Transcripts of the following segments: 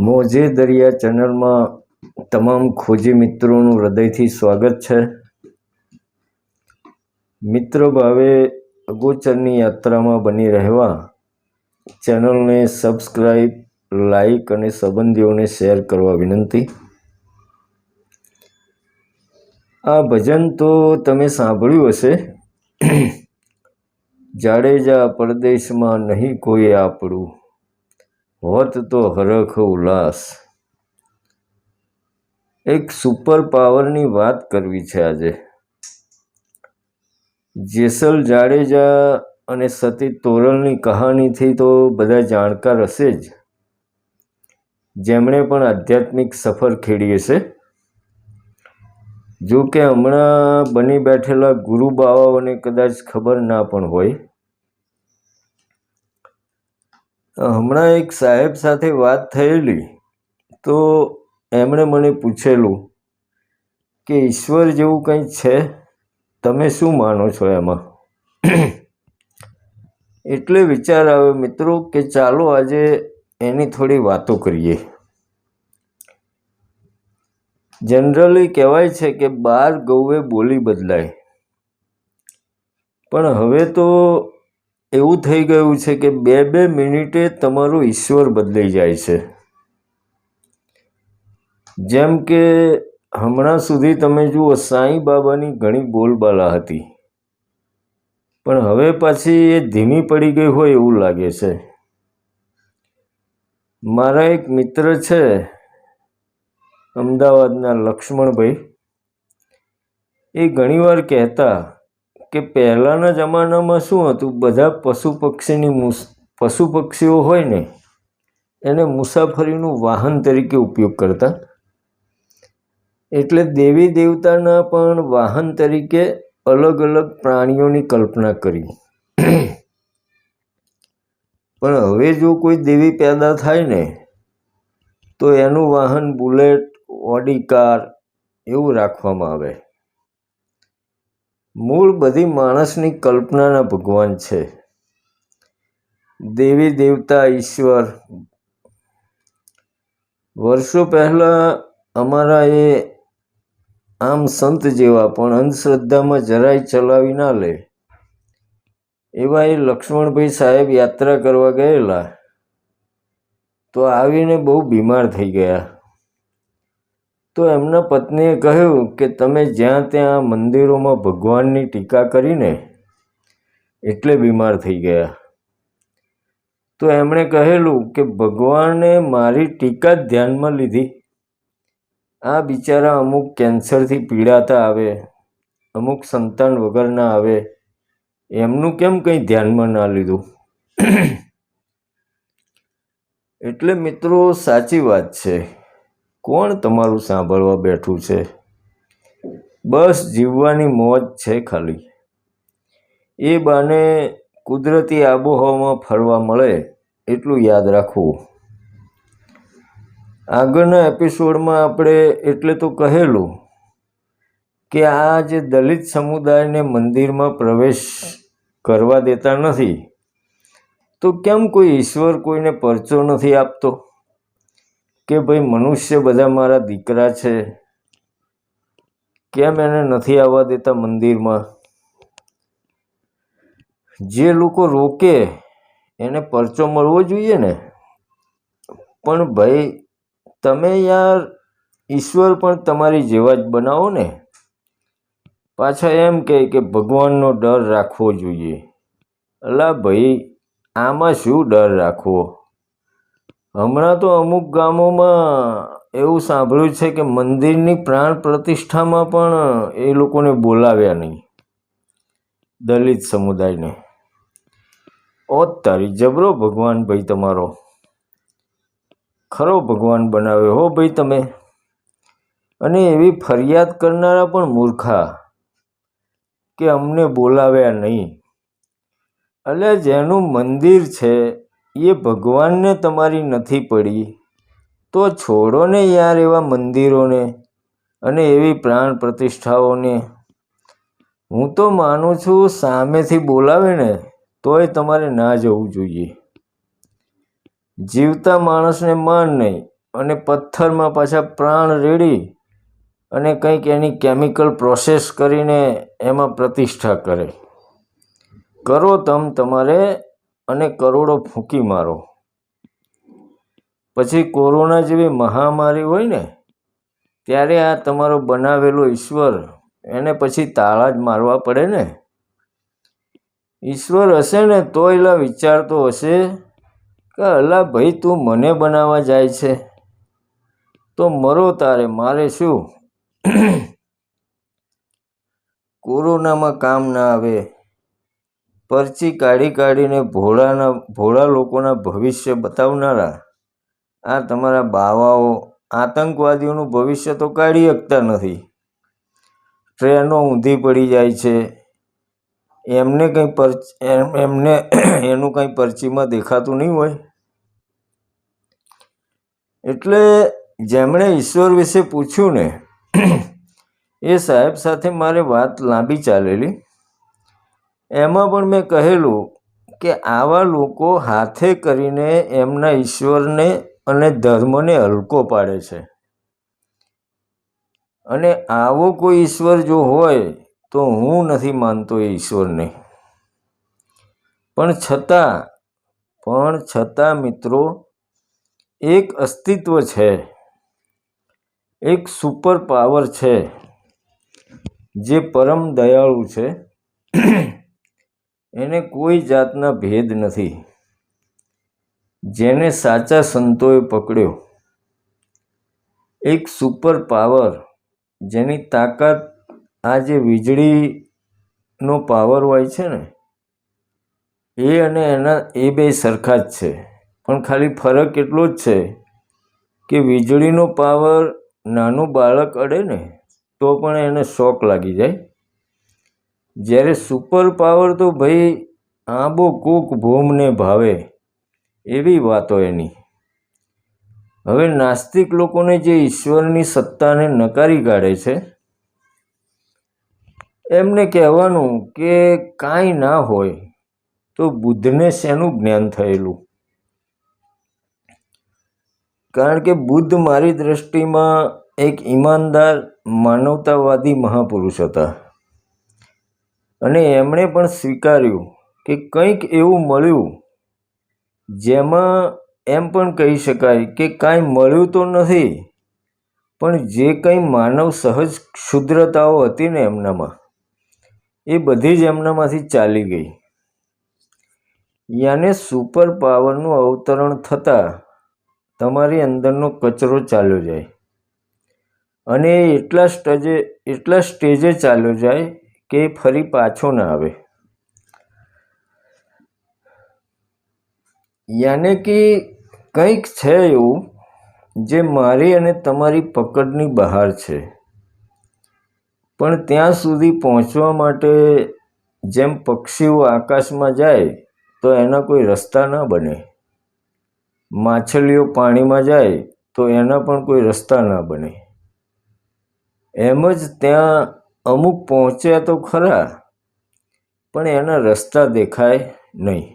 મોજે દરિયા ચેનલમાં તમામ ખોજી મિત્રોનું હૃદયથી સ્વાગત છે. મિત્ર ભાવે અગોચરની યાત્રામાં બની રહેવા ચેનલને સબસ્ક્રાઈબ લાઈક અને સંબંધીઓને શેર કરવા વિનંતી. આ ભજન તો તમે સાંભળ્યું હશે. જાડેજા પરદેશમાં નહીં કોઈ આપણું હોત તો હરખ ઉલ્લાસ. એક સુપર પાવરની વાત કરવી છે આજે. જેસલ જાડેજા અને સતી તોરલની કહાનીથી તો બધા જાણકાર હશે જ. જેમણે પણ આધ્યાત્મિક સફર ખેડી હશે. જો કે હમણાં બની બેઠેલા ગુરુ બાવાઓને કદાચ ખબર ના પણ હોય. હમણાં એક સાહેબ સાથે વાત થયેલી, તો એમણે મને પૂછેલું કે ઈશ્વર જેવું કંઈ છે? તમે શું માનો છો એમાં? એટલે વિચાર આવ્યો, મિત્રો, કે ચાલો આજે એની થોડી વાતો કરીએ. જનરલી કહેવાય છે કે બાર ગૌએ બોલી બદલાય. પણ હવે તો એવું થઈ ગયું છે કે બે બે મિનિટે તમારો ઈશ્વર બદલાઈ જાય છે. જેમ કે હમણાં સુધી તમે જુઓ સાંઈ બાબાની ઘણી બોલબાલા હતી. પણ હવે પાછી એ ધીમી પડી ગઈ હોય એવું લાગે છે. મારા એક મિત્ર છે, અમદાવાદના લક્ષ્મણભાઈ. એ ઘણીવાર કહેતા કે પહેલાંના જમાનામાં શું હતું? બધા પશુ પક્ષીની પશુ પક્ષીઓ હોય ને, એને મુસાફરીનું વાહન તરીકે ઉપયોગ કરતા. એટલે દેવી દેવતાના પણ વાહન તરીકે અલગ અલગ પ્રાણીઓની કલ્પના કરી. પણ હવે જો કોઈ દેવી પેદા થાય ને, તો એનું વાહન બુલેટ, ઓડી કાર એવું રાખવામાં આવે. મૂળ બધી માણસની કલ્પનાના ભગવાન છે. દેવી દેવતા ઈશ્વર. વર્ષો પહેલાં અમારા એ આમ સંત જેવા, પણ અંધશ્રદ્ધામાં જરાય ચલાવી ના લે. એવા એ લક્ષ્મણભાઈ સાહેબ યાત્રા કરવા ગયેલા, તો આવીને બહુ બીમાર થઈ ગયા. તો એમના પત્નીએ કહ્યું કે તમે જ્યાં ત્યાં મંદિરોમાં ભગવાનની ટીકા કરીને એટલે બીમાર થઈ ગયા. તો એમણે કહેલું કે ભગવાને મારી ટીકા જ ધ્યાનમાં લીધી. આ બિચારા અમુક કેન્સરથી પીડાતા આવે, અમુક સંતાન વગરના આવે, એમનું કેમ કંઈ ધ્યાનમાં ના લીધું? એટલે મિત્રો, સાચી વાત છે. કોણ તમારું સાંભળવા બેઠું છે? બસ જીવવાની મોજ છે ખાલી. એ બાને કુદરતી આબોહવામાં ફરવા મળે એટલું યાદ રાખવું. આગળના એપિસોડમાં આપણે એટલે તો કહેલું કે આ જે દલિત સમુદાયને મંદિરમાં પ્રવેશ કરવા દેતા નથી, તો કેમ કોઈ ઈશ્વર કોઈને પરચો નથી આપતો? કે ભાઈ મનુષ્ય બધા મારા દીકરા છે? કેમ એને નથી આવવા દેતા મંદિરમાં? જે લોકો રોકે, એને પરચો મળવો જોઈએ ને? પણ ભાઈ, તમે યાર ઈશ્વર પણ તમારી જેવા જ બનાવો ને? પાછા એમ કહે કે ભગવાનનો ડર રાખવો જોઈએ. અલા ભાઈ, આમાં શું ડર રાખવો? હમણાં તો અમુક ગામોમાં એવું સાંભળ્યું છે કે મંદિરની પ્રાણ પ્રતિષ્ઠામાં પણ એ લોકોને બોલાવ્યા નહીં. દલિત સમુદાયને. ઓ તારી જબરો ભગવાન ભાઈ તમારો. ખરો ભગવાન બનાવ્યો હો ભાઈ તમે. અને એવી ફરિયાદ કરનારા પણ મૂર્ખા કે અમને બોલાવ્યા નહીં. એટલે જેનું મંદિર છે એ ભગવાનને તમારી નથી પડી. તો છોડો ને યાર એવા મંદિરોને અને એવી પ્રાણ પ્રતિષ્ઠાઓને. હું તો માનું છું સામેથી બોલાવે ને તોય તમારે ના જવું જોઈએ. જીવતા માણસને માન નહીં અને પથ્થરમાં પાછા પ્રાણ રેડી અને કંઈક એની કેમિકલ પ્રોસેસ કરીને એમાં પ્રતિષ્ઠા કરે. કરો તમ તમારે અને કરોડો ફૂંકી મારો. પછી કોરોના જેવી મહામારી હોય ને, ત્યારે આ તમારો બનાવેલો ઈશ્વર એને પછી તાળા જ મારવા પડે ને? ઈશ્વર હશે ને તો એલા વિચારતો હશે કે અલા ભાઈ તું મને બનાવવા જાય છે. તો મરો તારે, મારે શું? કોરોનામાં કામ ના આવે. પરચી કાઢી કાઢીને ભોળાના, ભોળા લોકોના ભવિષ્ય બતાવનારા. આ તમારા બાવાઓ, આતંકવાદીઓનું ભવિષ્ય તો કાઢી શકતા નથી. ટ્રેનો ઊંધી પડી જાય છે. એમને કંઈ પર એમને એનું કંઈ પરચીમાં દેખાતું નહીં હોય. એટલે જેમણે ઈશ્વર વિશે પૂછ્યું ને, એ સાહેબ સાથે મારે વાત લાંબી ચાલેલી. એમાં પણ મેં કહેલું કે આવા લોકો હાથે કરીને એમના ઈશ્વરને અને ધર્મને હલકો પાડે છે. અને આવો કોઈ ઈશ્વર જો હોય તો હું નથી માનતો એ ઈશ્વરને. પણ છતાં પણ છતાં મિત્રો, એક અસ્તિત્વ છે. એક સુપર પાવર છે. જે પરમ દયાળુ છે. એને કોઈ જાતના ભેદ નથી. જેને સાચા સંતોએ પકડ્યો. એક સુપર પાવર જેની તાકાત આ જે વીજળીનો પાવર હોય છે ને, એ અને એના, એ બે સરખા જ છે. પણ ખાલી ફરક એટલો જ છે કે વીજળીનો પાવર નાનું બાળક અડે ને, તો પણ એને શોક લાગી જાય. જ્યારે સુપર પાવર તો ભાઈ આંબો કૂક ભૂમને ભાવે, એવી વાતો એની. હવે નાસ્તિક લોકોને જે ઈશ્વરની સત્તાને નકારી કાઢે છે, એમને કહેવાનું કે કાંઈ ના હોય તો બુદ્ધને શેનું જ્ઞાન થયેલું? કારણ કે બુદ્ધ મારી દૃષ્ટિમાં એક ઈમાનદાર, માનવતાવાદી મહાપુરુષ હતા. અને એમણે પણ સ્વીકાર્યું કે કંઈક એવું મળ્યું, જેમાં એમ પણ કહી શકાય કે કાંઈ મળ્યું તો નથી, પણ જે કંઈ માનવ સહજ ક્ષુદ્રતાઓ હતી ને એમનામાં, એ બધી જ એમનામાંથી ચાલી ગઈ. યાને સુપર પાવરનું અવતરણ થતાં તમારી અંદરનો કચરો ચાલ્યો જાય. અને એ એટલા સ્ટેજે એટલા સ્ટેજે ચાલ્યો જાય કે ફરી પાછો ના આવે. યાને કે કંઈક છે એવું જે મારી અને તમારી પકડની બહાર છે. પણ ત્યાં સુધી પહોંચવા માટે જેમ પક્ષીઓ આકાશમાં જાય, તો એના કોઈ રસ્તા ન બને. માછલીઓ પાણીમાં જાય, તો એના પણ કોઈ રસ્તા ના બને. એમ જ ત્યાં અમુક પહોંચ્યા તો ખરા, પણ એના રસ્તા દેખાય નહીં.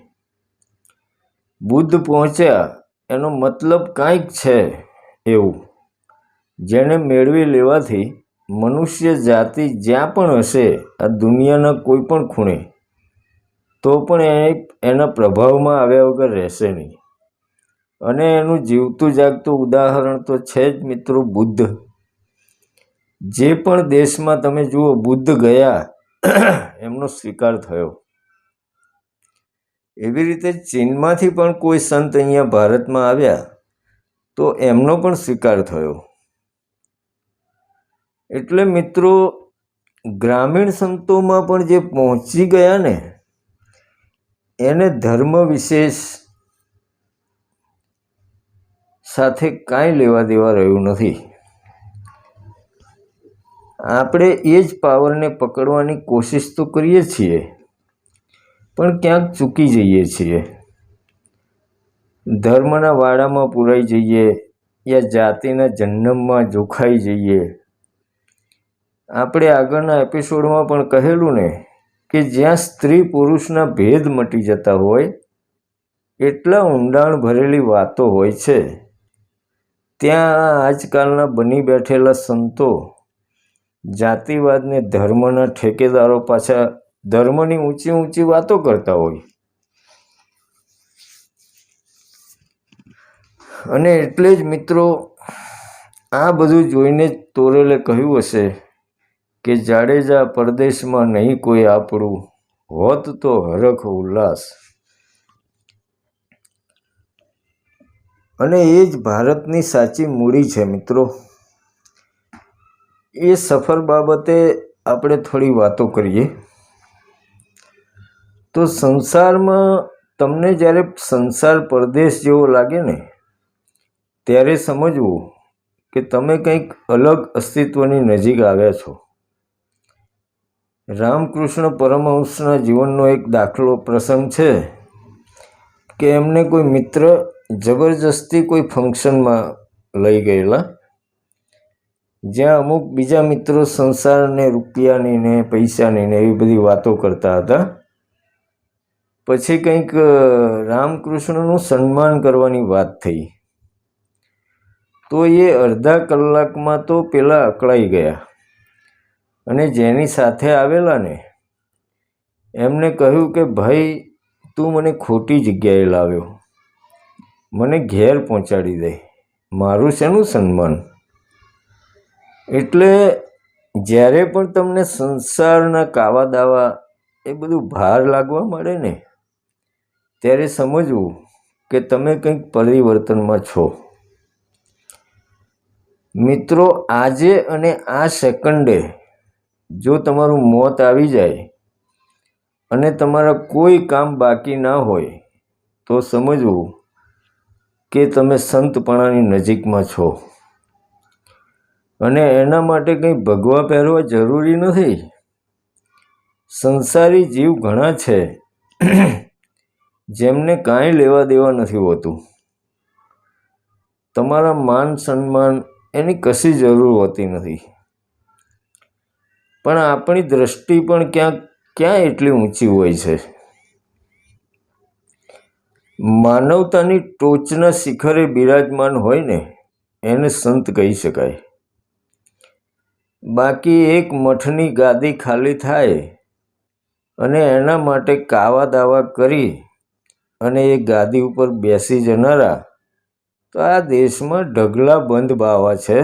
બુદ્ધ પહોંચ્યા, એનો મતલબ કાંઈક છે એવું. જેને મેળવી લેવાથી મનુષ્ય જાતિ જ્યાં પણ હશે, આ દુનિયાના કોઈ પણ ખૂણે, તો પણ એ એના પ્રભાવમાં આવ્યા વગર રહેશે નહીં. અને એનું જીવતું જાગતું ઉદાહરણ તો છે જ મિત્રો બુદ્ધ. જે પણ દેશમાં તમે જુઓ, બુદ્ધ ગયા, એમનો સ્વીકાર થયો. એવી રીતે ચીનમાંથી પણ કોઈ સંત અહીંયા ભારતમાં આવ્યા, તો એમનો પણ સ્વીકાર થયો. એટલે મિત્રો, ગ્રામીણ સંતોમાં પણ જે પહોંચી ગયા ને, એને ધર્મ વિશેષ સાથે કાંઈ લેવા દેવા રહ્યું નથી. આપણે એ જ પાવરને પકડવાની કોશિશ તો કરીએ છીએ, પણ ક્યાંક ચૂકી જઈએ છીએ. ધર્મના વાડામાં પુરાઈ જઈએ યા જાતિના જન્મમાં જોખાઈ જઈએ. આપણે આગળના એપિસોડમાં પણ કહેલું ને કે જ્યાં સ્ત્રી પુરુષના ભેદ મટી જતા હોય, એટલા ઊંડાણ ભરેલી વાતો હોય છે. ત્યાં આજકાલના બની બેઠેલા સંતો જાતિવાદને ધર્મના ઠેકેદારો પાછા ધર્મની ઊંચી ઊંચી વાતો કરતા હોય. અને એટલે જ મિત્રો, આ બધું જોઈને જ તોરેલે કહ્યું હશે કે જાડેજા પરદેશમાં નહીં કોઈ આપણું, હોત તો હરખ ઉલ્લાસ. અને એ જ ભારતની સાચી મૂડી છે મિત્રો. એ સફર બાબતે આપણે થોડી વાતો કરીએ. તો સંસારમાં તમને જ્યારે સંસાર પરદેશ જેવો લાગે ને, ત્યારે સમજવું કે તમે કંઈક અલગ અસ્તિત્વની નજીક આવ્યા છો. રામકૃષ્ણ પરમહંસના જીવનનો એક દાખલો પ્રસંગ છે કે એમને કોઈ મિત્ર જબરજસ્તી કોઈ ફંક્શનમાં લઈ ગયેલા જ્યાં અમુક બીજા મિત્રો સંસારને રૂપિયાની ને પૈસાની ને એવી બધી વાતો કરતા હતા. પછી કંઈક રામકૃષ્ણનું સન્માન કરવાની વાત થઈ. તો એ અડધા કલાકમાં તો પેલા અકળાઈ ગયા. અને જેની સાથે આવેલા ને, એમને કહ્યું કે, ભાઈ, તું મને ખોટી જગ્યાએ લાવ્યો. મને ઘેર પહોંચાડી દે. મારું શેનું સન્માન? એટલે જ્યારે પણ તમને સંસારના કાવા દાવા એ બધું ભાર લાગવા મળે ને, ત્યારે સમજવું કે તમે કંઈક પરિવર્તનમાં છો. મિત્રો, આજે અને આ સેકન્ડે જો તમારું મોત આવી જાય અને તમારા કોઈ કામ બાકી ના હોય, તો સમજવું કે તમે સંતપણાની નજીકમાં છો. અને એના માટે કંઈ ભગવા પહેરવા જરૂરી નથી. સંસારી જીવ ઘણા છે, જેમને કાંઈ લેવા દેવા નથી હોતું. તમારા માન સન્માન એની કશી જરૂર હોતી નથી. પણ આપણી દ્રષ્ટિ પણ ક્યાંક, ક્યાં એટલી ઊંચી હોય છે? માનવતાની ટોચના શિખરે બિરાજમાન હોય ને, એને સંત કહી શકાય. બાકી એક મઠની ગાદી ખાલી થાય અને એના માટે કાવા દાવા કરી અને એ ગાદી ઉપર બેસી જનારા, તો આ દેશમાં ઢગલા બંધ બાવા છે.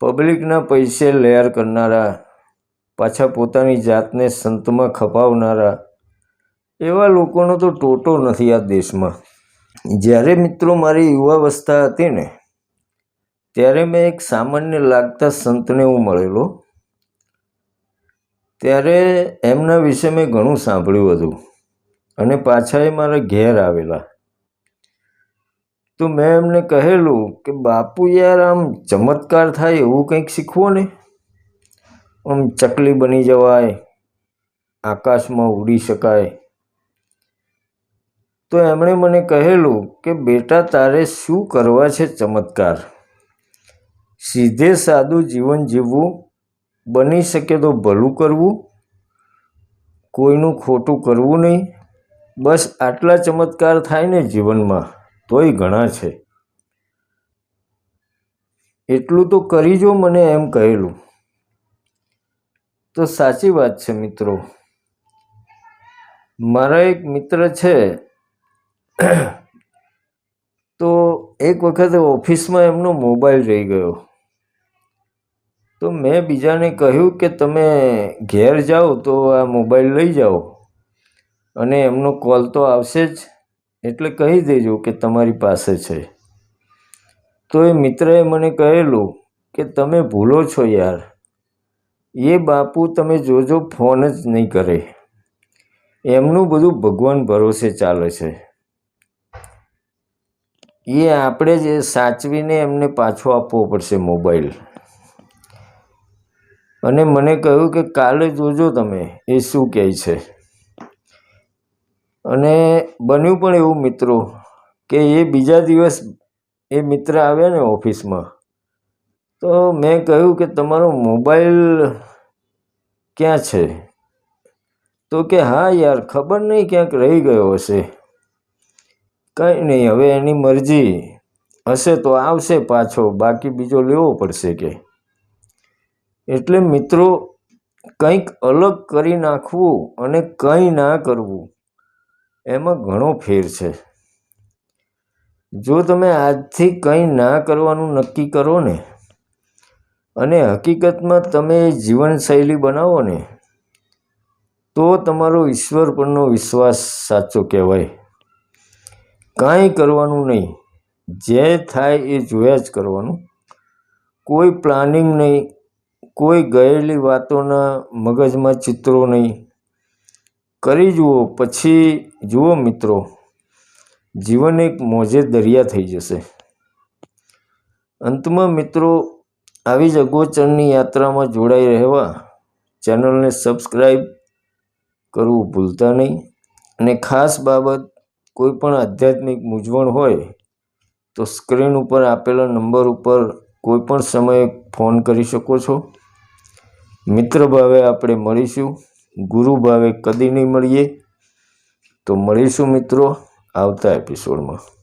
પબ્લિકના પૈસે લેર કરનારા, પાછા પોતાની જાતને સંતમાં ખપાવનારા, એવા લોકોનો તો ટોટો નથી આ દેશમાં. જ્યારે મિત્રો મારી યુવાવસ્થા હતી ને ત્યારે મેં એક સામાન્ય લાગતા સંતને હું મળેલો. ત્યારે એમના વિશે મેં ઘણું સાંભળ્યું હતું અને પાછા એ મારા ઘેર આવેલા. તો મેં એમને કહેલું કે, બાપુ યાર, આમ ચમત્કાર થાય એવું કંઈક શીખવો ને. આમ ચકલી બની જવાય, આકાશમાં ઉડી શકાય. તો એમણે મને કહેલું કે, બેટા, તારે શું કરવા છે ચમત્કાર? સીધે સાદું જીવન જીવવું, બની શકે તો ભલું કરવું, કોઈનું ખોટું કરવું નહીં. બસ આટલા ચમત્કાર થાય ને જીવનમાં, તોય ઘણા છે. એટલું તો કરી જો મને એમ કહેલું. તો સાચી વાત છે મિત્રો. મારા એક મિત્ર છે. તો એક વખત ઓફિસમાં એમનો મોબાઈલ રહી ગયો. તો મેં બીજાને કહ્યું કે તમે ઘેર જાઓ તો આ મોબાઈલ લઈ જાઓ. અને એમનો કોલ તો આવશે જ, એટલે કહી દેજો કે તમારી પાસે છે. તો એ મિત્રએ મને કહેલું કે તમે ભૂલો છો યાર. એ બાપુ તમે જોજો ફોન જ નહીં કરે. એમનું બધું ભગવાન ભરોસે ચાલે છે. એ આપણે જ સાચવીને એમને પાછો આપવો પડશે મોબાઈલ. અને મને કહ્યું કે કાલે જોજો તમે, એ શું કહે છે. અને બન્યું પણ એવું મિત્રો કે એ બીજા દિવસ એ મિત્ર આવ્યા ને ઓફિસમાં, તો મેં કહ્યું કે તમારો મોબાઈલ ક્યાં છે? તો કે હા યાર, ખબર નહીં ક્યાંક રહી ગયો હશે. કંઈ નહીં, હવે એની મરજી હશે તો આવશે પાછો, બાકી બીજો લેવો પડશે કે. એટલે મિત્રો, કંઈક અલગ કરી નાખવું અને કંઈ ના કરવું, એમાં ઘણો ફેર છે. જો તમે આજથી કંઈ ના કરવાનું નક્કી કરો ને, અને હકીકતમાં તમે જીવનશૈલી બનાવો ને, તો તમારો ઈશ્વર પરનો વિશ્વાસ સાચો કહેવાય. કાંઈ કરવાનું નહીં. જે થાય એ જોયા જ કરવાનું. કોઈ પ્લાનિંગ નહીં કોઈ ગયેલી વાતોના મગજમાં ચિત્રો નહીં. કરી જુઓ, પછી જુઓ મિત્રો, જીવન એક મોજે દરિયા થઈ જશે. અંતમાં મિત્રો, આવી જ અગોચરની યાત્રામાં જોડાઈ રહેવા ચેનલને સબસ્ક્રાઈબ કરવું ભૂલતા નહીં. અને ખાસ બાબત, કોઈ પણ આધ્યાત્મિક મૂંઝવણ હોય, તો સ્ક્રીન ઉપર આપેલા નંબર ઉપર કોઈ પણ સમયે ફોન કરી શકો છો. મિત્ર ભાવે આપણે મળીશું. ગુરુ ભાવે કદી નહીં મળીએ. તો મળીશું મિત્રો આવતા એપિસોડમાં